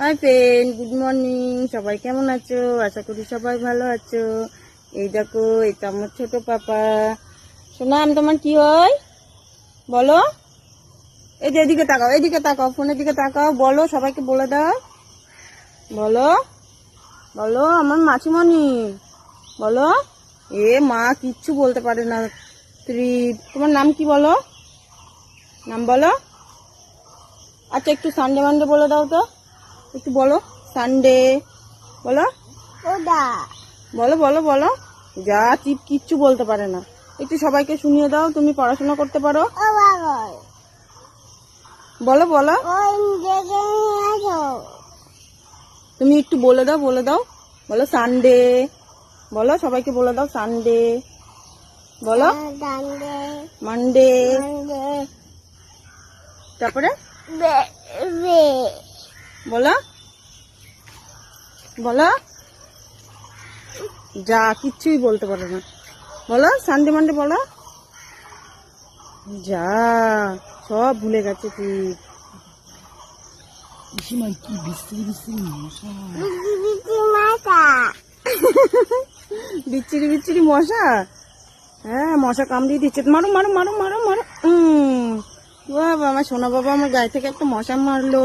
Hi friend, good morning. সবাই কেমন আছো? আশা করি সবাই ভালো আছো। এই দেখো এটা আমার ছোট পাপা। শোনাম তোমার কি হয়? বলো। এই যে এদিকে তাকাও এদিকে তাকাও, ফোনের দিকে তাকাও। বলো, সবাইকে বলে দাও। বলো। বলো, আমার মাছিমণি বলো। এ মা কিচ্ছু বলতে পারে না। স্ত্রী তোমার নাম কি বলো? নাম বলো। আচ্ছা একটু সানডে মানডে বলে দাও তো। একটু বলো। সানডে বলো। ওদা বলো বলো বলো। যা চিপ কিচ্ছু বলতে পারে না। একটু সবাইকে শুনিয়ে দাও তুমি পড়াশোনা করতে পারো। বলো বলো। তুমি একটু বলে দাও বলে দাও। বলো সানডে বলো সবাইকে বলে দাও সানডে বলো। মানডে তারপরে? বে বে বলো। বলো। যা কিচ্ছুই বলতে পারে না। বলো সানডে মানডে বলো। যা সব ভুলে গেছে তুই। পিসিমা কি মশা। বিচ্ছিরি বিচ্ছিরি মশা। হ্যাঁ মশা কামড়িয়ে দিচ্ছে। মারো মারো মারো মারো মারো। বাবা আমার সোনা বাবা আমার গায়ে থেকে একটা মশা মারলো।